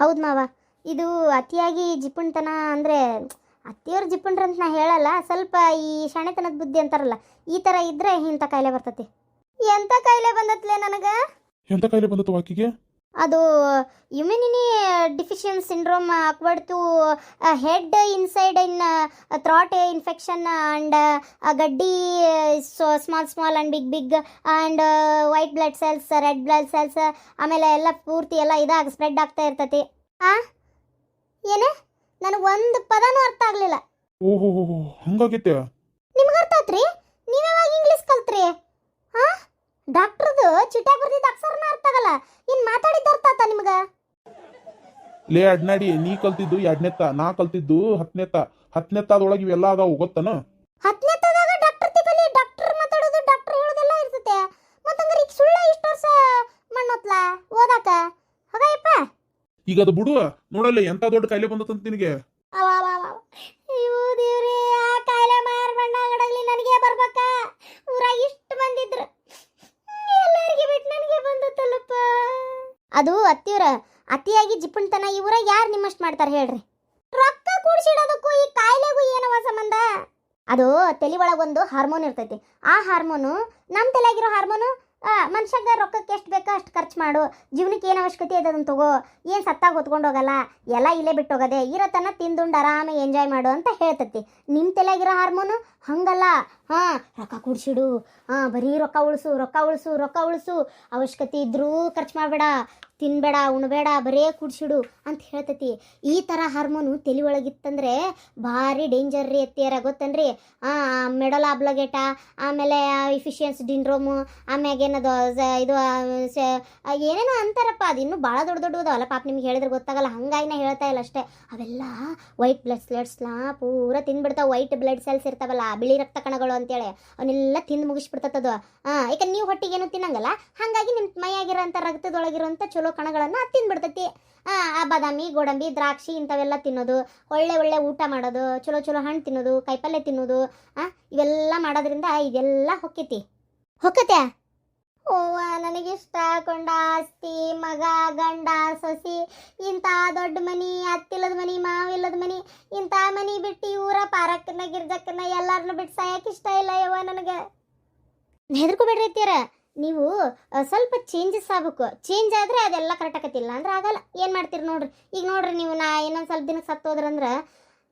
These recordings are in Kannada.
ಹೌದು ಮಾವ. ಇದು ಅತಿಯಾಗಿ ಜಿಪುಣ್ತನ ಅಂದರೆ, ಅತ್ತಿಯವ್ರ ಅಂತ ನಾ ಹೇಳಲ್ಲ, ಸ್ವಲ್ಪ ಈ ಶಾಣೆತನದ ಬುದ್ಧಿ ಅಂತಾರಲ್ಲ, ಈ ಥರ ಇದ್ರೆ ಇಂಥ ಕಾಯಿಲೆ ಬರ್ತತಿ. ಎಂಥ ಕಾಯಿಲೆ ಬಂದತ್ಲೆ ನನಗೆ? ಎಂತ ಕಾಯಿಲೆ ಬಂದತ್ತು ಆಕಿಗೆ ಅದು immuno deficiency syndrome acquired to head inside in throat infection and ಗಡ್ಡಿ so small small and big big and white blood cells red blood cells ಆಮೇಲೆ ಎಲ್ಲ ಪೂರ್ತಿ ಎಲ್ಲ ಇದಾಗ ಸ್ಪ್ರೆಡ್ ಆಗ್ತಾ ಇರ್ತತಿ. ಆ? ಏನೇ? ನನಗೆ ಒಂದು ಪದನೂ ಅರ್ಥ ಆಗಲಿಲ್ಲ. ಓಹೋ ಹಂಗಾಗೈತೆ ನಿಮ್ಗೆ ಅರ್ಥ ಆತ್ರಿ? ನೀವು ಯಾವಾಗ ಇಂಗ್ಲೀಷ್ ಕಲ್ತ್ರಿ? ಹಾ ಡಾಕ್ಟ್ರದು ಚಿಟ್ಯಾಗ ಬರ್ದಿದ್ದ ಅಕ್ಷರನ ಅರ್ಥ ಆಗಲ್ಲ. ಇನ್ ಮಾತಾಡಿದ್ದ ಅರ್ಥ ಆತ ನಿಮ್ಗ? ಲೇ ಅಡ್ನಾಡಿ ನೀ ಕಲ್ತಿದ್ದು ಎರಡನೇತ ನಾ ಕಲ್ತಿದ್ದು ಹತ್ತನೇತ ಹತ್ತನೇತಾದೊಳಗೆ ಇವೆಲ್ಲ ಅದಾವ ಗೊತ್ತನ? ಹತ್ತನೇತ್ತದಾಗ ಡಾಕ್ಟರ್ ತಿಗಲಿ ಡಾಕ್ಟರ್ ಮಾತಾಡೋದು ಡಾಕ್ಟರ್ ಹೇಳೋದೆಲ್ಲ ಇರ್ತೈತೆ. ಮತ್ತಂದ್ರೆ ಈಗ ಸುಳ್ಳ ಇಷ್ಟು ವರ್ಷ ಮಣ್ಣೊತ್ಲ? ಓದಾಕ? ಹೋಗಯ್ಯಪ್ಪ ಈಗ ಅದು ಬಿಡು. ನೋಡಲ್ಲ ಎಂತ ದೊಡ್ಡ ಕಾಯಿಲೆ ಬಂದತ್ತಂತ ನಿನಗೆ ಅಯ್ಯೋ ದೇವ್ರೇ ಆ ಕಾಯಿಲೆ ಮಾರ್ ಬಣ್ಣಾಗಡಗ್ಲಿ ನನಗೆ ಬರ್ಬೇಕಾ ಊರಾಗ ಇಷ್ಟು ಬಂದಿದ್ರು ಎಲ್ಲರಿಗೆ ಬಿಟ್ಟು ನನಗೆ ಬಂದತ್ತಲ್ಲಪ್ಪ ಅದು ಅತ್ತಿಯವ್ರ ಅತಿಯಾಗಿ ಜಿಪ್ಪಣ್ತನ ಇವರ ಯಾರು ನಿಮ್ಮಷ್ಟು ಮಾಡ್ತಾರೆ ಹೇಳ್ರಿ. ರೊಕ್ಕ ಕೂಡಿಸಿಡೋದಕ್ಕೂ ಈ ಕಾಯಿಲೆಗೂ ಏನವ ಸಂಬಂಧ? ಅದು ತಲೆ ಒಳಗೊಂದು ಹಾರ್ಮೋನ್ ಇರ್ತೈತಿ. ಆ ಹಾರ್ಮೋನು ನಮ್ಮ ತಲೆಯಾಗಿರೋ ಹಾರ್ಮೋನು ಮನುಷ್ಯಗ ರೊಕ್ಕಕ್ಕೆ ಎಷ್ಟು ಬೇಕೋ ಅಷ್ಟು ಖರ್ಚು ಮಾಡು. ಜೀವನಕ್ಕೆ ಏನು ಅವಶ್ಯಕತೆ ಇದೆ ಅದನ್ನು ತಗೋ. ಏನು ಸತ್ತಾಗ ಹೊತ್ಕೊಂಡು ಹೋಗಲ್ಲ. ಎಲ್ಲ ಇಲ್ಲೇ ಬಿಟ್ಟು ಹೋಗೋದೆ ಇರತನ ತಿಂದುಂಡು ಆರಾಮಾಗಿ ಎಂಜಾಯ್ ಮಾಡು ಅಂತ ಹೇಳ್ತತಿ. ನಿಮ್ಮ ತಲೆಯಾಗಿರೋ ಹಾರ್ಮೋನು ಹಂಗಲ್ಲ. ಹಾಂ, ರೊಕ್ಕ ಕೂಡಿಸಿಡು. ಹಾಂ, ಬರೀ ರೊಕ್ಕ ಉಳಿಸು ರೊಕ್ಕ ಉಳಿಸು ರೊಕ್ಕ ಉಳಿಸು. ಅವಶ್ಯಕತೆ ಇದ್ರೂ ಖರ್ಚು ಮಾಡಬೇಡ. ತಿನ್ಬೇಡ, ಉಣಬೇಡ, ಬರೇ ಕುಡ್ಸಿಡು ಅಂತ ಹೇಳ್ತತಿ. ಈ ಥರ ಹಾರ್ಮೋನು ತಲೆ ಒಳಗಿತ್ತಂದ್ರೆ ಭಾರಿ ಡೇಂಜರ್ ರೀ ಎತ್ತಿಯರ ಗೊತ್ತನ್ರಿ? ಮೆಡಲ್ ಆಬ್ಲಗೇಟ ಆಮೇಲೆ ಇಫಿಷಿಯನ್ಸ್ ಡಿಂಡ್ರೋಮು ಆಮ್ಯಾಗ ಏನದು ಇದು ಏನೇನೋ ಅಂತಾರಪ್ಪ, ಅದು ಇನ್ನೂ ಭಾಳ ದೊಡ್ಡ ದೊಡ್ಡ ಅದಾವಲ್ಲ ಪಾಪ ನಿಮ್ಗೆ ಹೇಳಿದ್ರೆ ಗೊತ್ತಾಗಲ್ಲ ಹಂಗಾಗಿ ಹೇಳ್ತಾ ಇಲ್ಲ ಅಷ್ಟೇ. ಅವೆಲ್ಲ ವೈಟ್ ಬ್ಲಡ್ ಸೆಲ್ಸ್ನ ಪೂರ ತಿನ್ಬಿಡ್ತಾವ ವೈಟ್ ಬ್ಲಡ್ ಸೆಲ್ಸ್ ಇರ್ತಾವಲ್ಲ, ಬಿಳಿ ರಕ್ತ ಕಣಗಳು ಅಂತೇಳಿ. ಅವನ್ನೆಲ್ಲ ತಿಂದು ಮುಗಿಸ್ಬಿಡ್ತದ ಅದು ಯಾಕಂದ್ರೆ ನೀವು ಹೊಟ್ಟಿಗೆ ಏನು ತಿನ್ನಂಗಲ್ಲ? ಹಾಗಾಗಿ ನಿಮ್ಮ ಮೈಯಾಗಿರೋಂಥ ರಕ್ತದೊಳಗಿರೋಂಥ ಚಲೋ ಕಣಗಳನ್ನು ತಿಂದ್ಬಿಡ್ತೈತಿ ಆ, ಬಾದಾಮಿ ಗೋಡಂಬಿ ದ್ರಾಕ್ಷಿ ಇಂಥವೆಲ್ಲ ತಿನ್ನೋದು ಒಳ್ಳೆ ಒಳ್ಳೆ ಊಟ ಮಾಡೋದು ಚಲೋ ಚಲೋ ಹಣ್ಣು ತಿನ್ನೋದು ಕಾಯಿಪಲ್ಯ ತಿನ್ನೋದು ಆ, ಇವೆಲ್ಲ ಮಾಡೋದ್ರಿಂದ ಇದೆಲ್ಲ ಹೊಕ್ಕೈತಿ. ಹೊಕ್ಕತ್ಯಾ? ಓವ ನನಗಿಷ್ಟ ಕೊಂಡ ಆಸ್ತಿ ಮಗ ಗಂಡ ಸೊಸಿ ಇಂಥ ದೊಡ್ಡ ಮನಿ ಅತ್ತಿಲ್ಲದ ಮನಿ ಮಾವಿಲ್ಲದ ಮನಿ ಇಂಥ ಮನಿ ಬಿಟ್ಟು ಊರ ಪಾರಕ್ಕನ್ನ ಗಿರ್ಜಕ್ಕನ್ನ ಎಲ್ಲಾರನ್ನ ಬಿಟ್ಟು ಸಾಯಕ್ಕೆ ಇಷ್ಟ ಇಲ್ಲ ಯವ್ವ ನನಗೆ. ಹೆದರ್ಕೋಬೇಡ್ರಿ ಅತ್ತೀರ ನೀವು ಸ್ವಲ್ಪ ಚೇಂಜಸ್ ಆಗ್ಬೇಕು. ಚೇಂಜ್ ಆದರೆ ಅದೆಲ್ಲ ಕರೆಕ್ಟ್ ಆಕತಿಲ್ಲ ಅಂದ್ರೆ ಆಗಲ್ಲ. ಏನು ಮಾಡ್ತೀರಿ ನೋಡ್ರಿ? ಈಗ ನೋಡ್ರಿ ನೀವು, ನಾ ಇನ್ನೊಂದು ಸ್ವಲ್ಪ ದಿನಕ್ಕೆ ಸತ್ತೋದ್ರಂದ್ರೆ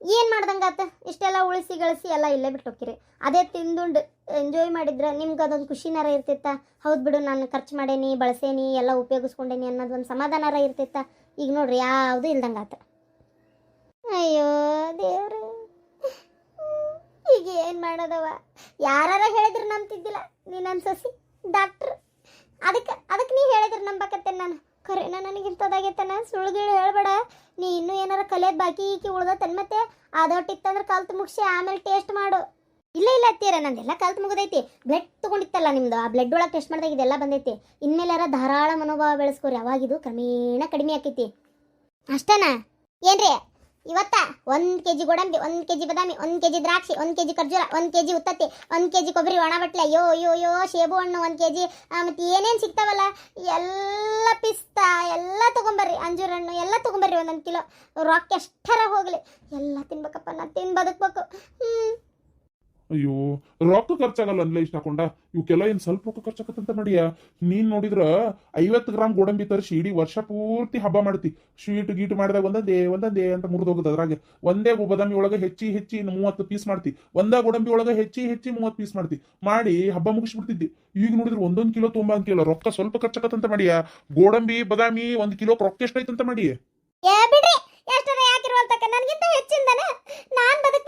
ಏನು ಮಾಡ್ದಂಗಾತ ಇಷ್ಟೆಲ್ಲ ಉಳಿಸಿ, ಗಳಿಸಿ ಎಲ್ಲ ಇಲ್ಲೇ ಬಿಟ್ಟು ಅದೇ ತಿಂದುಂಡು ಎಂಜಾಯ್ ಮಾಡಿದ್ರೆ ನಿಮ್ಗೆ ಅದೊಂದು ಖುಷಿನಾರ ಇರ್ತಿತ್ತ ಹೌದು ಬಿಡು, ನಾನು ಖರ್ಚು ಮಾಡೇನಿ, ಬಳಸೇನಿ, ಎಲ್ಲ ಉಪಯೋಗಿಸ್ಕೊಂಡೇನಿ ಅನ್ನೋದೊಂದು ಸಮಾಧಾನಾರ ಇರ್ತಿತ್ತ ಈಗ ನೋಡ್ರಿ ಯಾವುದು ಇಲ್ದಂಗಾತ ಅಯ್ಯೋ, ದೇವ್ರೆ. ಈಗ ಏನು ಮಾಡೋದವ? ಯಾರು ಹೇಳಿದ್ರು ನಂಬ್ತಿದ್ದಿಲ್ಲ ನೀನು ನನ್ನ ಡಾಕ್ಟ್ರ್, ಅದಕ್ಕೆ ಅದಕ್ಕೆ ನೀ ಹೇಳಿದ್ರೆ ನಂಬಕತ್ತೆ ನಾನು. ಖರೇನ ನನಗಿಂತದಾಗೈತನ ಸುಳ್ಳುಗಿಳು ಹೇಳ್ಬೇಡ. ನೀ ಇನ್ನೂ ಏನಾರ ಕಲೆ ಬಾಕಿ ಈಕಿ ಉಳ್ದತನ್ ಮತ್ತೆ? ಅದೊಟ್ಟಿತ್ತಂದ್ರೆ ಕಲ್ತು ಮುಗಿಸಿ ಆಮೇಲೆ ಟೇಸ್ಟ್ ಮಾಡು. ಇಲ್ಲ ಇಲ್ಲ ಅತ್ತೀರ, ನಂದೆಲ್ಲ ಕಲ್ತು ಮುಗಿದೈತಿ. ಬ್ಲಡ್ ತಗೊಂಡಿತ್ತಲ್ಲ ನಿಮ್ದು, ಆ ಬ್ಲಡ್ ಒಳಗೆ ಟೆಸ್ಟ್ ಮಾಡಿದಾಗ ಇದೆಲ್ಲ ಬಂದೈತಿ. ಇನ್ಮೇಲೆ ಯಾರ ಧಾರಾಳ ಮನೋಭಾವ ಬೆಳೆಸ್ಕೋರಿ ಯಾವಾಗಿದು ಕ್ರಮೇಣ ಕಡಿಮೆ ಆಕೈತಿ. ಅಷ್ಟನಾ? ಏನ್ರಿ? ಇವತ್ತ ಒಂದು ಕೆ ಜಿ ಗೋಡಂಬಿ, ಒಂದು ಕೆ ಜಿ ಬಾದಾಮಿ, ಒಂದು ಕೆ ಜಿ ದ್ರಾಕ್ಷಿ, ಒಂದು ಕೆ ಜಿ ಖರ್ಜೂರ, ಒಂದು ಕೆ ಜಿ ಉತ್ತತ್ತಿ, ಒಂದು ಕೆ ಜಿ ಕೊಬ್ಬರಿ ಒಣ ಬಟ್ಲೆ ಅಯ್ಯೋ ಅಯ್ಯೋ ಅಯ್ಯೋ ಸೇಬು ಹಣ್ಣು ಒಂದು ಕೆ ಜಿ ಮತ್ತು ಏನೇನು ಸಿಗ್ತಾವಲ್ಲ, ಎಲ್ಲ ಪಿಸ್ತಾ, ಎಲ್ಲ ತೊಗೊಂಬರ್ರಿ, ಅಂಜೂರ ಹಣ್ಣು ಎಲ್ಲ ತೊಗೊಂಬರ್ರಿ ಒಂದೊಂದು ಕಿಲೋ. ರೊಕ್ಕ ಎಷ್ಟರ ಹೋಗಲಿ, ಎಲ್ಲ ತಿನ್ಬೇಕಪ್ಪ ನಾ ತಿನ್ ಬದುಕ್ಬೇಕು ಹ್ಞೂ ಅಯ್ಯೋ, ರೊಕ್ಕ ಖರ್ಚಾಗಲ್ಲ ಅನ್ಲೇ ಇಷ್ಟ ಹಾಕೊಂಡ ಇವಕ್ಕೆಲ್ಲ ಏನ್ ಸ್ವಲ್ಪ ರೊಕ್ಕ ಖರ್ಚಾಕತ್ತಂತ ಮಾಡಿಯ ನೀನ್ ನೋಡಿದ್ರ ಐವತ್ತು ಗ್ರಾಮ್ ಗೋಡಂಬಿ ತರಿಸಿ ಇಡೀ ವರ್ಷ ಪೂರ್ತಿ ಹಬ್ಬ ಮಾಡ್ತಿ. ಸ್ವೀಟ್ ಗೀಟ್ ಮಾಡಿದಾಗ ಒಂದೊಂದೇ ಒಂದೊಂದೇ ಅಂತ ಮುರಿದು ಹೋಗುದು ಅದ್ರಾಗೆ. ಒಂದೇ ಬದಾಮಿ ಒಳಗೆ ಹೆಚ್ಚಿ ಹೆಚ್ಚಿ ಮೂವತ್ತು ಪೀಸ್ ಮಾಡ್ತಿ. ಒಂದೇ ಗೋಡಂಬಿ ಒಳಗೆ ಹೆಚ್ಚಿ ಹೆಚ್ಚಿ ಮೂವತ್ತು ಪೀಸ್ ಮಾಡ್ತಿ. ಮಾಡಿ ಹಬ್ಬ ಮುಗಿಸ್ಬಿಡ್ತಿದ್ದಿ. ಈಗ ನೋಡಿದ್ರೆ ಒಂದೊಂದು ಕಿಲೋ ತುಂಬಾ ಅಂತ ಕೇಳೋ ರೊಕ್ಕ ಸ್ವಲ್ಪ ಖರ್ಚಾಕತ್ತಂತ ಮಾಡಿಯ? ಗೋಡಂಬಿ, ಬದಾಮಿ ಒಂದ್ ಕಿಲೋ ರೊಕ್ಕ ಎಷ್ಟೈತಂತ ಮಾಡಿ ಯಾಕಿರುವಲ್ತಕ್ಕ? ನನಗಿಂತ ನಾನ್ ಬೇಡ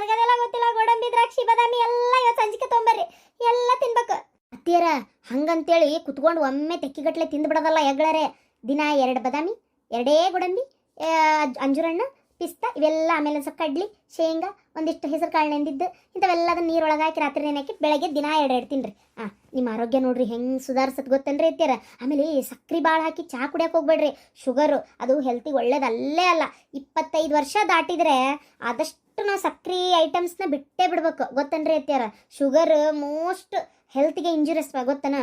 ನನಗದೆಲ್ಲ ಗೊತ್ತಿಲ್ಲ, ಗೋಡಂಬಿ, ದ್ರಾಕ್ಷಿ, ಬಾದಾಮಿ ಎಲ್ಲ ಇವತ್ತು ಸಂಜಿಕೆ ತೊಗೊಂಬರ್ರಿ. ಎಲ್ಲ ತಿನ್ಬೇಕು. ಅತ್ತಿಯರ, ಹಂಗಂತೇಳಿ ಕುತ್ಕೊಂಡು ಒಮ್ಮೆ ತೆಕ್ಕಿಗಟ್ಲೆ ತಿಂದ್ಬಿಡೋದಲ್ಲ ಎಗ್ಳರೆ ದಿನ ಎರಡು ಬದಾಮಿ, ಎರಡೇ ಗೋಡಂಬಿ ಅಂಜುರಣ್ಣ, ಪಿಸ್ತಾ, ಇವೆಲ್ಲ ಆಮೇಲೆ ಒಂದು ಸ್ವಲ್ಪ ಕಡ್ಲಿ, ಶೇಂಗಾ, ಒಂದಿಷ್ಟು ಹೆಸರು ಕಾಳು ನೆಂದಿದ್ದು ಇಂಥವೆಲ್ಲದನ್ನ ನೀರೊಳಗೆ ಹಾಕಿ ರಾತ್ರಿ ನೆನೆ ಬೆಳಗ್ಗೆ ದಿನ ಎರಡು ಎರಡು ತಿನ್ರಿ. ಆ, ನಿಮ್ಮ ಆರೋಗ್ಯ ನೋಡ್ರಿ ಹೆಂಗೆ ಸುಧಾರಿಸತ್ ಗೊತ್ತೇನ್ರಿ ಅತ್ತಿಯರ? ಆಮೇಲೆ ಸಕ್ರೆ ಭಾಳ ಹಾಕಿ ಚಹಾ ಕುಡಿಯೋಕೆ ಹೋಗ್ಬೇಡ್ರಿ. ಶುಗರು, ಅದು ಹೆಲ್ತಿಗೆ ಒಳ್ಳೇದಲ್ಲೇ ಅಲ್ಲ. ಇಪ್ಪತ್ತೈದು ವರ್ಷ ದಾಟಿದ್ರೆ ಆದಷ್ಟು ನಾವು ಸಕ್ರಿ ಐಟಮ್ಸ್ನ ಬಿಟ್ಟೇ ಬಿಡ್ಬೇಕು. ಗೊತ್ತನ್ರಿ ಅತ್ಯಾರ ಶುಗರ್ ಮೋಸ್ಟ್ ಹೆಲ್ತ್ಗೆ ಇಂಜುರಿಯಸ್ ಗೊತ್ತನ?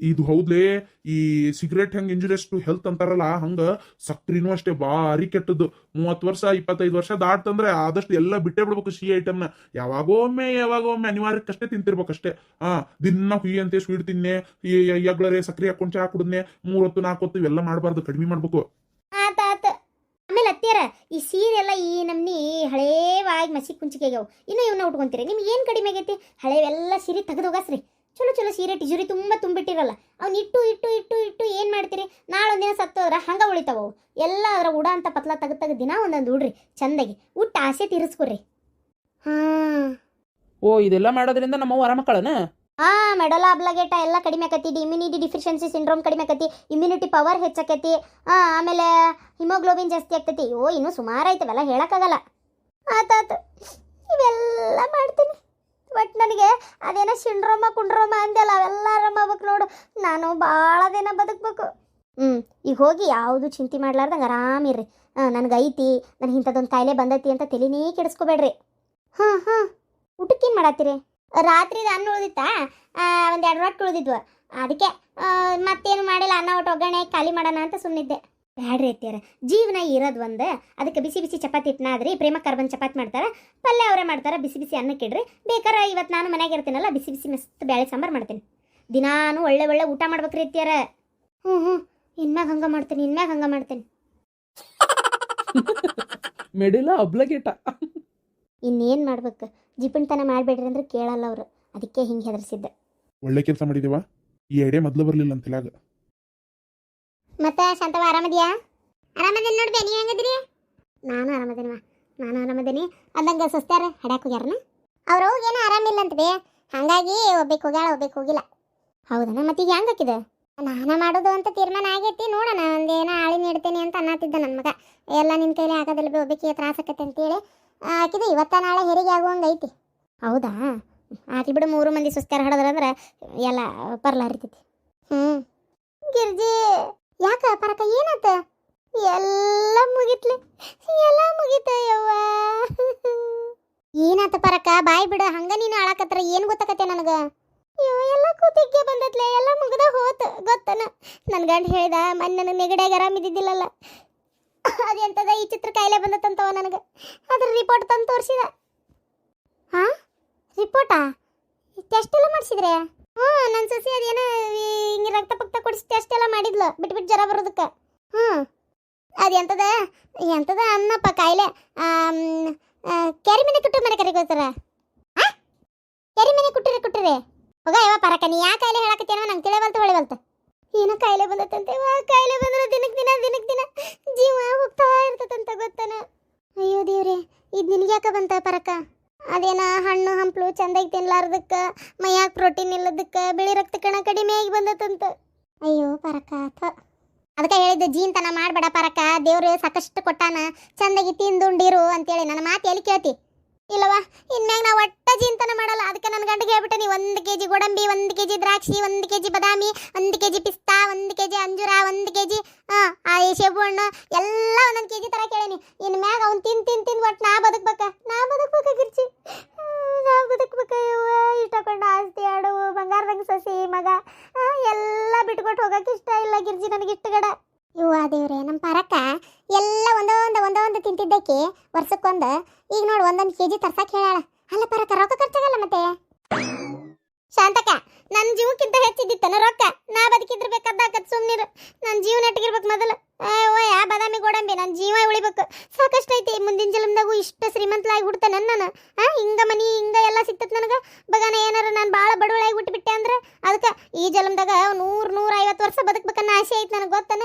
ಇದು ಹೌದ್ಲೇ, ಈ ಸಿಗರೇಟ್ ಹೆಂಗ್ ಇಂಜುರಿಯಸ್ ಟು ಹೆಲ್ತ್ ಅಂತಾರಲ್ಲ, ಹಂಗ ಸಕ್ರಿನೂ ಅಷ್ಟೇ ಭಾರಿ ಕೆಟ್ಟದ್ದು. ಮೂವತ್ತು ವರ್ಷ, ಇಪ್ಪತ್ತೈದು ವರ್ಷ ದಾಟ್ತಂದ್ರೆ ಆದಷ್ಟು ಎಲ್ಲ ಬಿಟ್ಟೇ ಬಿಡ್ಬೇಕು ಸಿಹಿ ಐಟಮ್ನ. ಯಾವಾಗೋ ಒಮ್ಮೆ ಯಾವಾಗ ಒಮ್ಮೆ ಅನಿವಾರ್ಯಕ್ಕಷ್ಟೇ ತಿಂತಿರ್ಬೇಕಷ್ಟೇ ಹಾ ದಿನ ಹುಯಿ ಅಂತೆ ಸ್ವೀಟ್ ತಿನ್ನೆ, ಈ ಎಗ್ಳರೆ ಸಕ್ರಿ ಹಾಕೊಂಡ್ ಚಾ ಕುಡಿದ್ನೆ ಮೂರೊತ್ತು ನಾಲ್ಕು ಹೊತ್ತು ಇವೆಲ್ಲ ಮಾಡಬಾರ್ದು, ಕಡಿಮೆ ಮಾಡ್ಬೇಕು ಆತ ಆತ ಆಮೇಲೆ ಅತ್ತೀರ ಈ ಸೀರೆ ಎಲ್ಲ ಈ ನಮ್ನಿ ಹಳೇವಾಗಿ ಮಸಿ ಕುಂಚಿಕೆ ಇನ್ನೂ ಇವನ್ನ ಉಟ್ಕೊಂತೀರಿ. ನಿಮ್ಗೆ ಏನು ಕಡಿಮೆ ಆಗೈತಿ? ಹಳೇವೆಲ್ಲ ಸೀರೆ ತೆಗೆದೋಗಸ್ರಿ ಚಲೋ ಚಲೋ ಸೀರೆ, ಟಿಜುರಿ ತುಂಬ ತುಂಬಿಟ್ಟಿರಲ್ಲ. ಅವ್ನ ಇಟ್ಟು ಇಟ್ಟು ಇಟ್ಟು ಇಟ್ಟು ಏನು ಮಾಡ್ತೀರಿ? ನಾಳೆ ಒಂದಿನ ಸತ್ತೋದ್ರ ಹಂಗ ಉಳಿತಾವ ಎಲ್ಲ ಅದರ ಉಡ ಅಂತ ಪತ್ಲ ತೆಗೆದು ತೆಗೆದು ದಿನ ಒಂದೊಂದು ಉಡ್ರಿ, ಚಂದಾಗಿ. ಉಟ್ಟು ಆಸೆ ತೀರಿಸ್ಕೊಡ್ರಿ. ಹಾಂ ಓ, ಇದೆಲ್ಲ ಮಾಡೋದ್ರಿಂದ ನಮ್ಮವ್ವ ಆರಾಮಕ್ಕಳನ ಹಾ ಮೆಡಲ ಅಬ್ಲಗೇಟ ಎಲ್ಲ ಕಡಿಮೆ ಆಕತಿ ಇಮ್ಯುನಿಟಿ ಡಿಫಿಷಿಯನ್ಸಿ ಸಿಂಡ್ರೋಮ್ ಕಡಿಮೆ ಆಕತಿ ಇಮ್ಯುನಿಟಿ ಪವರ್ ಹೆಚ್ಚಾಕತಿ ಆಮೇಲೆ ಹಿಮೋಗ್ಲೋಬಿನ್ ಜಾಸ್ತಿ ಆಗ್ತೈತಿ. ಓ, ಇನ್ನೂ ಸುಮಾರು ಐತವಲ್ಲ ಹೇಳಕ್ಕಾಗಲ್ಲ. ಆತಾತು ಇವೆಲ್ಲ ಮಾಡ್ತೀನಿ. ಬಟ್ ನನಗೆ ಅದೇನೋ ಸಿಂಡ್ರೋಮ ಕುಂಡ್ರೋಮ ಅಂದೆಲ್ಲ ಅವೆಲ್ಲ ಆರಾಮಾಗ್ಬೇಕು ನೋಡು. ನಾನು ಭಾಳ ದಿನ ಬದುಕಬೇಕು. ಹ್ಞೂ ಈಗ ಹೋಗಿ ಯಾವುದು ಚಿಂತೆ ಮಾಡ್ಲಾರ್ದಂಗೆ ಆರಾಮಿರ್ರಿ ಹಾಂ, ನನಗೆ ಐತಿ ನನಗೆ ಇಂಥದ್ದೊಂದು ಕಾಯಿಲೆ ಬಂದೈತಿ ಅಂತ ತಲೆನೇ ಕೆಡಿಸ್ಕೋಬೇಡ್ರಿ. ಹಾಂ ಹಾಂ. ಊಟಕ್ಕೇನು ಮಾಡತ್ತೀರಿ? ರಾತ್ರಿ ಅನ್ನ ಉಳಿದಿತ್ತಾ? ಒಂದು ಎರಡು ರೊಟ್ಟಿ ಉಳಿದಿದ್ವು. ಅದಕ್ಕೆ ಮತ್ತೇನು ಮಾಡಿಲ್ಲ, ಅನ್ನ ಒಟ್ಟು ಒಗ್ಗರಣೆ, ಖಾಲಿ ಮಾಡೋಣ ಅಂತ ಸುಮ್ಮನಿದ್ದೆ ಬ್ಯಾಡ್ರಿ ಐತಿಯರ ಜೀವನ ಇರೋದು ಒಂದು. ಅದಕ್ಕೆ ಬಿಸಿ ಬಿಸಿ ಚಪಾತಿ ಇಟ್ಟನಾದ್ರಿ ಪ್ರೇಮ ಕಾರ್ಬನ್ ಚಪಾತಿ ಮಾಡ್ತಾರೆ, ಪಲ್ಯ ಅವರೇ ಮಾಡ್ತಾರೆ, ಬಿಸಿ ಬಿಸಿ ಅನ್ನಕ್ಕೆ ಇಡ್ರಿ ಬೇಕಾರೆ ಇವತ್ತು ನಾನು ಮನೆಗೆ ಇರ್ತೀನಲ್ಲ, ಬಿಸಿ ಬಿಸಿ ಮಸ್ತ್ ಬೇಳೆ ಸಾಂಬಾರು ಮಾಡ್ತೀನಿ. ದಿನಾನು ಒಳ್ಳೆ ಒಳ್ಳೆ ಊಟ ಮಾಡ್ಬೇಕ್ರಿ ಐತಿಯರ ಹ್ಞೂ ಹ್ಞೂ ಇನ್ಮ್ಯಾಗ ಹಂಗೆ ಮಾಡ್ತೀನಿ, ಇನ್ಮ್ಯಾಗ ಹಂಗೆ ಮಾಡ್ತೀನಿ. ಮೆಡಿಲ ಅಬ್ಲಗೇಟ. ಇನ್ನೇನು ಮಾಡ್ಬೇಕು? ಜಿಪಿಣ್ತನ ಮಾಡಬೇಡ್ರಿ ಅಂದ್ರೆ ಕೇಳಲ್ಲ ಅವರು. ಅದಕ್ಕೆ ಹಿಂಗೆ ಹೆದರ್ಸಿದ್ದೆ. ಒಳ್ಳೆ ಕೆಲಸ ಮಾಡಿದೀವ? ಈ ಐಡಿಯಾ ಮೊದ್ಲು ಬರ್ಲಿಲ್ಲ ಅಂತಿಲಾಗ ಮತ್ತೆ ಶಾಂತವ ಆರಾಮದಿಯಾ? ಆರಾಮದೇನಿ ನೋಡ್ಬೇ ನೀ ಹೆಂಗದಿರಿ? ನಾನು ಆರಾಮದೇನಿವ ನಾನು ಆರಾಮದೇನಿ. ಅಲ್ಲಂಗ ಸಸ್ತಾರ ಹಡ್ಯಾಕ್ ಹೋಗ್ಯಾರನ? ಅವ್ರ ಏನೋ ಆರಾಮಿಲ್ಲ ಅಂತ ಬೇ ಹಂಗಾಗಿ ಒಬ್ಬಕ್ಕೆ ಹೋಗ್ಯಾಳ ಒಬ್ಬಕ್ಕೆ ಹೋಗಿಲ್ಲ. ಹೌದನ? ಮತ್ತೆ ಈಗ ಹೆಂಗ್ ಹಾಕಿದೆ ನಾನ ಮಾಡೋದು ಅಂತ ತೀರ್ಮಾನ ಆಗೈತಿ. ನೋಡೋಣ ಒಂದೇನೋ ಆಳಿ ನೀಡ್ತೇನೆ ಅಂತ ಅನ್ನತ್ತಿದ್ದ ನನ್ನ ಮಗ. ಎಲ್ಲ ನಿನ್ನ ಕೈಲಿ ಆಗೋದಿಲ್ಲ ಬೇ ಒಬ್ಬಕ್ಕೆ ತ್ರಾಸ ಆಕತ್ತೆ ಅಂತೇಳಿ. ಹಾಕಿದೆ ಇವತ್ತ ನಾಳೆ ಹೆರಿಗೆ ಆಗುವಂಗೆ ಐತಿ ಹೌದಾ? ಆಕಿ ಬಿಡು ಮೂರು ಮಂದಿ ಸುಸ್ತಾರ ಹಡದ್ರಂದ್ರೆ ಎಲ್ಲ ಪರ್ಲಾರಿತೈತಿ ಹ್ಞೂ ಗಿರ್ಜಿ ಯಾಕ ಪರಕ ಏನಾತ? ಎಲ್ಲ ಮುಗಿತ್ಲೆ ಎಲ್ಲ ಮುಗಿತ ಯವ್ವ ಏನಾತ ಪರಕ? ಬಾಯ್ ಬಿಡ ಹಂಗ ನೀನು ಆಳಕತ್ರ ಏನು ಗೊತ್ತಾಕತ್ತೆ ನನಗೆ? ಅಯ್ಯೋ ಎಲ್ಲ ಕೂತಿಗೆ ಬಂದತ್ಲೆ ಎಲ್ಲ ಮುಗ್ದ ಹೋತ ಗೊತ್ತನ. ನನ್ನ ಗಂಡ ಹೇಳ್ದ ಮೊನ್ನೆ ನನ್ನ ನೆಗಡಿಯಾಗ ಆರಾಮಿದ್ದಿದ್ದಿಲ್ಲಲ್ಲ. ಅದೆಂತದ ಈ ಚಿತ್ರ ಕಾಯಿಲೆ ಬಂದತ್ತಂತವ ನನಗೆ. ಅದ್ರ ರಿಪೋರ್ಟ್ ತಂದು ತೋರಿಸಿದ. ಹಾ ರಿಪೋರ್ಟಾ ಟೆಸ್ಟ್ ಎಲ್ಲ ಮಾಡಿಸಿದ್ರೆ? ಹ್ಞೂ ನನ್ನ ಸಸಿ ಅದೇನೋ ಹಿಂಗೆ ರಕ್ತ ಪಕ್ತ ಕೊಡಿಸಿ ಟೆಸ್ಟ್ ಎಲ್ಲ ಮಾಡಿದ್ಲು. ಬಿಟ್ಬಿಟ್ಟು ಬಿಟ್ಟು ಜ್ವರ ಬರೋದಕ್ಕೆ. ಹ್ಞೂ. ಅದು ಎಂತದ? ಎಂಥದ ಅನ್ನಪ್ಪ ಕಾಯಿಲೆ? ಕೆರಿಮನೆ ಕುಟ್ಟು ಮನೆ ಕರಿಗೋತಾರ ಕೆರಿ ಮನೆ ಕುಟ್ಟಿರಿ ಕುಟ್ಟಿರಿ ಹೋಗ ಯಾವ ಪರಕ ನೀ ಯಾ ಕಾಯಿಲೆ ಹೇಳಕತ್ತೇನೋ ನಂಗೆ ತಿಳಿವಲ್ತ ಹೊಳಿವಲ್ತ. ಏನೋ ಕಾಯಿಲೆ ಬಂದತ್ತಂತೆ, ವಾ, ಕಾಯಿಲೆ ಬಂದ್ರೆ ದಿನಕ್ಕೆ ದಿನ ದಿನಕ್ಕೆ ದಿನ ಜೀವ ಹೋಗ್ತಾ ಇರ್ತದಂತ ಗೊತ್ತಾನ? ಅಯ್ಯೋ ದೇವ್ರೆ, ಇದು ನಿನಗೆ ಯಾಕೆ ಬಂತ ಪರಕ? ಅದೇನ ಹಣ್ಣು, ಹಂಪ್ಲು ಚಂದಾಗಿ ತಿನ್ಲಾರ್ದಕ್ಕೆ, ಮೈಯಾಗ ಪ್ರೋಟೀನ್ ಇಲ್ಲದಕ್ಕೆ ಬಿಳಿ ರಕ್ತ ಕಣ ಕಡಿಮೆ ಆಗಿ ಬಂದತ್ತಂತ. ಅಯ್ಯೋ ಪರಕ, ಥ. ಅದಕ್ಕೆ ಹೇಳಿದ್ದು ಜೀನ್ತನ ಮಾಡಬೇಡ ಪರಕ, ದೇವ್ರು ಸಾಕಷ್ಟು ಕೊಟ್ಟಾನ, ಚಂದಾಗಿ ತಿಂದುಂಡಿರು ಅಂತೇಳಿ, ನನ್ನ ಮಾತು ಎಲ್ಲಿ ಕೇಳ್ತಿ? ಇಲ್ಲವಾ ಇನ್ಮ್ಯಾಗ ನಾ ಒಟ್ಟ ಜೀನ್ತನ ಮಾಡಲ್ಲ. ಅದಕ್ಕೆ ನನ್ನ ಗಂಡಿಗೆ ಹೇಳ್ಬಿಟ್ಟೆ ನೀವು ಒಂದು ಕೆ ಜಿ ಗೋಡಂಬಿ, ಒಂದು ಕೆ ಜಿ ದ್ರಾಕ್ಷಿ, ಒಂದು ಕೆ ಜಿ ಬಾದಾಮಿ, ಒಂದು ಕೆ ಜಿ ಪಿಸ್ತಾ, ಒಂದು ಕೆ ಜಿ ಅಂಜೂರ, ಒಂದು ಕೆ ಜಿ ಸೇಬು ಹಣ್ಣು, ಎಲ್ಲ ಒಂದೊಂದು ಕೆ ಜಿ ಥರ ಕೇಳೀನಿ ಇನ್ಮ್ಯಾಗ ಅವ್ನು ತಿಂದು ತಿನ್ ತಿಂದು ಒಟ್ಟು ನಾ ಬದುಕ್ಬೇಕ. ನಾ ಬದುಕ್ಬೇಕ ಗಿರ್ಚಿ. ನಾ ಬದುಕ್ಬೇಕ ಇಷ್ಟಕೊಂಡ ಆಸ್ತಿ, ಆಡು ಬಂಗಾರದಂಗೆ ಸಸಿ, ಮಗ. ಎಲ್ಲ ಬಿಟ್ಕೊಟ್ಟು ಹೋಗಕ್ಕೆ ಇಷ್ಟ ಇಲ್ಲ ಗಿರ್ಜಿ ನನಗೆ ಇಷ್ಟ ಗಡ. ಇವ್ವ ದೇವ್ರೆ ನಮ್ಮ ಪರಕ್ಕ ಎಲ್ಲ ಒಂದೊಂದು ಒಂದೊಂದು ತಿಂತಿದ್ದಕ್ಕೆ ವರ್ಷಕ್ಕೊಂದು, ಈಗ ನೋಡು ಒಂದೊಂದು ಕೆ ಜಿ ತರ್ಸಕ್ಕೆ ಹೇಳಾಳ ಅಲ್ಲ ಪರಕ್ಕ ರೊಕ್ಕ ಖರ್ಚಾಗಲ್ಲ ಮತ್ತೆ? ಶಾಂತಕ ನನ್ನ ಜೀವಕ್ಕಿಂತ ಹೆಚ್ಚಿದ್ದಿತ್ತನ ರೊಕ್ಕ? ನಾ ಬದುಕಿದ್ರ ಬೇಕಾದಾಕತ್ ಸುಮ್ನಿರು. ನನ್ನ ಜೀವ ನೆಟ್ಟಗಿರ್ಬೇಕು ಮೊದಲು. ಓ ಯಾ ಬಾದಾಮಿ ಗೋಡಂಬಿ ನನ್ನ ಜೀವ ಉಳಿಬೇಕು. ಸಾಕಷ್ಟು ಐತಿ, ಮುಂದಿನ ಜನ್ಮದಾಗೂ ಇಷ್ಟ ಶ್ರೀಮಂತಲಾಗಿ ಹುಡ್ತಾನೆ ನಾನು ಹಾಂ ಹಿಂಗ ಮನಿ, ಹಿಂಗ ಎಲ್ಲ ಸಿಕ್ತತ್ ನನಗೆ. ಬಗಾನ ಏನಾರ ನಾನು ಭಾಳ ಬಡವಳಾಗಿ ಬಿಟ್ಟುಬಿಟ್ಟೆ ಅಂದ್ರೆ ಅದಕ್ಕೆ ಈ ಜನ್ಮದಾಗ ನೂರು ನೂರ ಐವತ್ತು ವರ್ಷ ಬದುಕ್ಬೇಕನ್ನ ಆಸೆ ಐತಿ ನನಗೆ ಗೊತ್ತನ?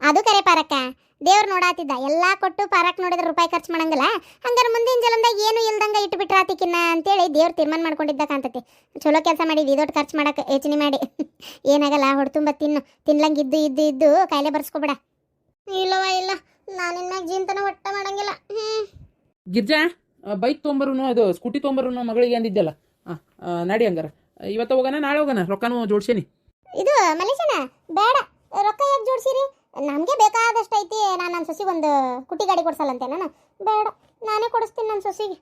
ಅದು ಕರೆ ಪಾರಕ್ಕ. ದೇವ್ರು ನೋಡಾತಿದ್ದ. ಎಲ್ಲಾ ಕೊಟ್ಟು ಪಾರಕ್ ನೋಡಿದ್ರೆ ರೂಪಾಯಿ ಖರ್ಚು ಮಾಡಂಗಿಲ್ಲ. ಹಂಗಾರೆ ಮುಂದಿನ ಜಲಂದಾಗ ಏನು ಇಲ್ದಂಗ ಇಟ್ಟು ಬಿಟ್ರ ಆತಿಕಿನ್ನ ಅಂತೇಳಿ ದೇವ್ರು ತೀರ್ಮಾನ ಮಾಡ್ಕೊಂಡಿದ್ದ ಕಾಂತತಿ ಚಲೋ ಕೆಲಸ ಮಾಡಿದ್ವಿ ದೊಡ್ಡ ಖರ್ಚು ಮಾಡಕ್ಕೆ ಯೋಚನೆ ಮಾಡಿ. ಏನಾಗಲ್ಲ ಹೊಡ್ತುಂಬ ತಿನ್ನು. ತಿನ್ಲಂಗ್ ಇದ್ದು ಇದ್ದು ಇದ್ದು ಕಾಯಿಲೆ ಬರ್ಸ್ಕೊಬೇಡ. ಇಲ್ಲವ ಇಲ್ಲ. ನಾನು ಇನ್ಮ್ಯಾಗ ಜೀನ್ತನ ಒಟ್ಟ ಮಾಡಂಗಿಲ್ಲ. ಹ್ಞೂ ಗಿರ್ಜಾ ಬೈಕ್ ತೊಂಬರುನು ಅದು ಸ್ಕೂಟಿ ತೊಂಬರುನು ಮಗಳಿಗೆ ಅಂದಿದ್ದಲ್ಲ. ನಡಿ ಹಂಗಾರ. ಇವತ್ತು ಹೋಗೋಣ ನಾಳೆ ಹೋಗೋಣ? ರೊಕ್ಕನೂ ಜೋಡ್ಸೇನಿ. ಇದು ಮಲೇಶನ ಬೇಡ. ರೊಕ್ಕ ಯಾಕೆ ಜೋಡ್ಸಿರಿ? ನಮಗೆ ಬೇಕಾದಷ್ಟು ಐತಿ ನಾನು ನನ್ನ ಸೊಸಿಗೆ ಒಂದು ಕುಟ್ಟಿ ಗಾಡಿ ಕೊಡ್ಸಲ್ಲಂತೆ ನಾನು. ಬೇಡ ನಾನೇ ಕೊಡಿಸ್ತೀನಿ ನನ್ನ ಸೊಸಿಗೆ.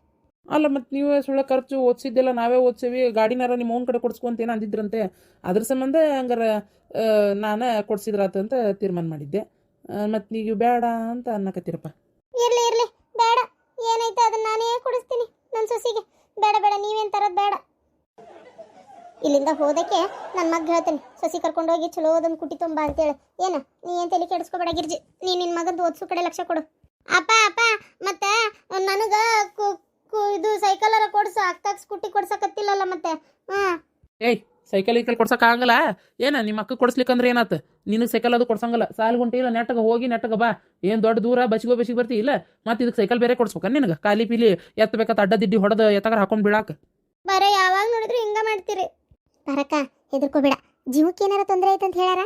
ಅಲ್ಲ ಮತ್ತು ನೀವೇ ಸುಳ್ಳ ಖರ್ಚು ಓದಿಸಿದ್ದೆಲ್ಲ ನಾವೇ ಓದ್ಸೇವಿ ಗಾಡಿನಾರ ನಿಮ್ಮ ಓನ್ ಕಡೆ ಕೊಡ್ಸ್ಕೊಂತ ಏನೋ ಅಂದಿದ್ರಂತೆ? ಅದ್ರ ಸಂಬಂಧ ಹಂಗಾರ ನಾನು ಕೊಡ್ಸಿದ್ರಾತ ಅಂತ ತೀರ್ಮಾನ ಮಾಡಿದ್ದೆ. ಮತ್ತು ನೀವು ಬೇಡ ಅಂತ ಅನ್ನಕತ್ತೀರಪ್ಪ. ಇರಲಿ ಇರಲಿ ಬೇಡ. ಏನೈತೆ ಅದನ್ನ ನಾನೇ ಕೊಡಿಸ್ತೀನಿ ನನ್ನ ಸೊಸಿಗೆ. ಬೇಡ ಬೇಡ ನೀವೇನು ತರೋದು ಬೇಡ. ಇಲ್ಲಿಂದ ಹೋದಕ್ಕೆ ನನ್ನ ಮಗ ಹೇಳ್ತೇನೆ ಸಸಿ ಕರ್ಕೊಂಡು ಹೋಗಿ ಚಲೋ ಅದೊಂದು ಕುಟಿ ತುಂಬ ಅಂತೇಳಿ. ಏನ ನೀ ಏನ್ ತಲೆ ಕೆಡಿಸ್ಕೋಬೇಡ ಗಿರ್ಜಿ ನೀ ನಿನ್ನ ಮಗಂದು ಓದ್ಸು ಕಡೆ ಲಕ್ಷ ಕೊಡು. ಅಪ್ಪ ಅಪ್ಪ ಮತ್ತೆ ನನಗೆ ಇದು ಕೊಡ್ಸ ಕೊಡ್ಸು ಅಕ್ಕ ಸ್ಕೂಟಿ ಕೊಡ್ಸಕತ್ತಿಲ್ಲಲ್ಲ ಮತ್ತೆ. ಹಾ. ಏಯ್ ಸೈಕಲ್ ಈಕಲ್ ಕೊಡ್ಸಕ್ಕಾಗಲ್ಲ ಏನ ನಿಮ್ಮ ಅಕ್ಕ ಕೊಡ್ಸ್ಲಿಕ್ಕಂದ್ರೆ ಏನಾತ? ನಿನಗೆ ಸೈಕಲ್ ಅದು ಕೊಡ್ಸಂಗಲ್ಲ. ಸಾಲು ಗುಂಟೆ ಇಲ್ಲ ನೆಟ್ಟಗೆ ಹೋಗಿ ನೆಟ್ಟಗೆ ಬಾ. ಏನು ದೊಡ್ಡ ದೂರ ಬಸಿಗೋ ಬಸ್ಸಿಗೆ ಬರ್ತಿ? ಇಲ್ಲ ಮತ್ತೆ ಇದಕ್ಕೆ ಸೈಕಲ್ ಬೇರೆ ಕೊಡ್ಸ್ಬೇಕ ನಿನಗೆ? ಖಾಲಿ ಪೀಲಿ ಎತ್ತಬೇಕತ್ತ ಅಡ್ಡ ದಿಡ್ಡಿ ಹೊಡೆದು ಎತ್ತಗಾರ ಹಾಕೊಂಡು ಬಿಡಾಕ ಬರೀ ಯಾವಾಗ ನೋಡಿದ್ರು ಹಿಂಗ ಮಾಡ್ತೀರಿ. ಬರಕ ಹೆದರ್ಕೋಬೇಡ. ಜೀವಕ್ಕೆ ಏನಾರ ತೊಂದರೆ ಐತೆ ಅಂತ ಹೇಳ್ಯಾರ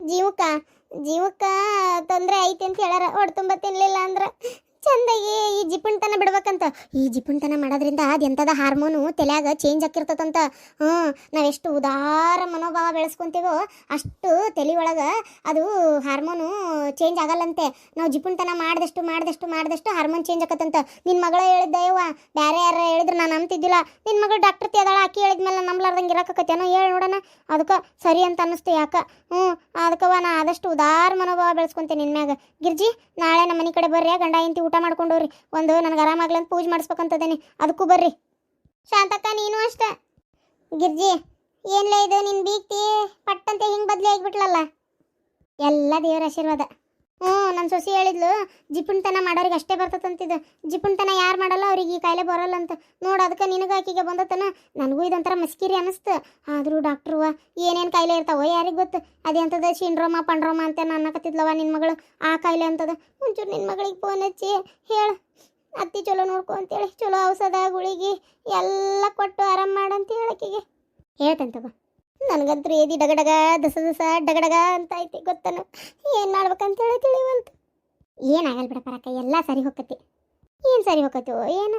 ಜೀವಕ್ಕ ಜೀವಕ್ಕ ತೊಂದರೆ ಐತೆ ಅಂತ ಹೇಳಾರ. ಹೊಡ್ ತುಂಬ ತಿನ್ಲಿಲ್ಲ ಅಂದ್ರ. ಚಂದಾಗಿ ಈ ಜಿಪುಣ್ತನ ಬಿಡ್ಬೇಕಂತ. ಈ ಜಿಪುಣ್ತನ ಮಾಡೋದ್ರಿಂದ ಅದೆಂಥದ ಹಾರ್ಮೋನು ತಲೆಯಾಗ ಚೇಂಜ್ ಆಕಿರ್ತದಂತ. ಹ್ಞೂ ನಾವೆಷ್ಟು ಉದಾರ ಮನೋಭಾವ ಬೆಳೆಸ್ಕೊಂತೀವೋ ಅಷ್ಟು ತಲೆ ಒಳಗೆ ಅದು ಹಾರ್ಮೋನು ಚೇಂಜ್ ಆಗಲ್ಲಂತೆ. ನಾವು ಜಿಪುಣ್ತನ ಮಾಡಿದಷ್ಟು ಮಾಡಿದಷ್ಟು ಮಾಡಿದಷ್ಟು ಹಾರ್ಮೋನ್ ಚೇಂಜ್ ಆಗತ್ತಂತ ನಿನ್ನ ಮಗಳ ಹೇಳಿದ್ದ ಯವ್ವ ಬೇರೆ ಯಾರು ಹೇಳಿದ್ರೆ ನಾನು ಅಂತಿದ್ದಿಲ್ಲ ನಿನ್ನ ಮಗಳು ಡಾಕ್ಟರ್ ತಿದಾಳ ಆಕಿ ಹೇಳಿದ್ಮೇಲೆ ನಂಬಲಾರ್ದಂಗೆ ಇರೋಕತ್ತೇನೋ ಹೇಳಿ ನೋಡೋಣ. ಅದಕ್ಕೆ ಸರಿ ಅಂತ ಅನ್ನಿಸ್ತು ಯಾಕ? ಹ್ಞೂ ಅದಕ್ಕವ ನಾ ಆದಷ್ಟು ಉದಾರ ಮನೋಭಾವ ಬೆಳೆಸ್ಕೊಂತೇನೆ ನಿನ್ನ ಮ್ಯಾಗ. ಗಿರ್ಜಿ, ನಾಳೆ ನಮ್ಮ ಮನೆ ಕಡೆ ಬರ್ರಿ ಗಂಡ ಇಂತಿ ಊಟ ಮಾಡ್ಕೊಂಡವ್ರಿ. ಒಂದು ನನಗೆ ಆರಾಮಾಗ್ಲಂತ ಪೂಜೆ ಮಾಡಿಸ್ಬೇಕಂತದೇನಿ. ಅದಕ್ಕೂ ಬರ್ರಿ. ಶಾಂತಕ್ಕ, ನೀನು ಅಷ್ಟೆ. ಗಿರ್ಜಿ, ಏನ್ಲೇ ಇದು ನಿನ್ನ ಬೀಗ್ತಿ? ಪಟ್ಟಂತೆ ಹಿಂಗೆ ಬದಲಿ ಆಗಿಬಿಟ್ಲಲ್ಲ. ಎಲ್ಲ ದೇವರ ಆಶೀರ್ವಾದ. ಹ್ಞೂ ನನ್ನ ಸೊಸಿ ಹೇಳಿದ್ಲು, ಜಿಪುಣ್ತನ ಮಾಡೋರಿಗೆ ಅಷ್ಟೇ ಬರ್ತದಂತಿದ್ದು ಜಿಪುಣ್ತನ ಯಾರು ಮಾಡಲ್ಲ, ಅವ್ರಿಗೆ ಈ ಕಾಯಿಲೆ ಬರೋಲ್ಲ ಅಂತ. ನೋಡು, ಅದಕ್ಕೆ ನಿನಗೆ ಆಕಿಗೆ ಬಂದತನ. ನನಗೂ ಇದೊಂಥರ ಮಸ್ಕಿರಿ ಅನಿಸ್ತು. ಆದರೂ ಡಾಕ್ಟ್ರುವ ಏನೇನು ಕಾಯಿಲೆ ಇರ್ತಾವೋ ಯಾರಿಗೆ ಗೊತ್ತು? ಅದೆಂಥದ ಸಿಂಡ್ರೋಮ ಪಂಡ್ರೋಮ ಅಂತ ಅನ್ನಕತ್ತಿದ್ಲವ ನಿನ್ನ ಮಗಳು. ಆ ಕಾಯಿಲೆ ಅಂತದ. ಒಂಚೂರು ನಿನ್ನ ಮಗಳಿಗೆ ಫೋನ್ ಹಚ್ಚಿ ಹೇಳು. ಅತ್ತಿ ಚಲೋ ನೋಡ್ಕೊ ಅಂತೇಳಿ, ಚಲೋ ಔಷಧ, ಗುಳಿಗೆ ಎಲ್ಲ ಕೊಟ್ಟು ಆರಾಮ ಮಾಡಂತ ಹೇಳಕ್ಕಿಗೆ ಹೇಳ್ತಂತವ ನನಗಂತೂ ಏದಿ ಡಗಡಗ ದಸ ದಸ ಡಗಡಗ ಅಂತ ಐತಿ ಗೊತ್ತನು? ಏನು ಮಾಡ್ಬೇಕಂತೇಳಿ ತಿಳಿವಂತ ಏನಾಗಲ್ಲ ಬಿಡಪ್ಪ ರಕ್ಕ, ಎಲ್ಲ ಸರಿ ಹೋಗತಿ ಏನು ಸರಿ ಹೋಗತ್ತೋ, ಏನು.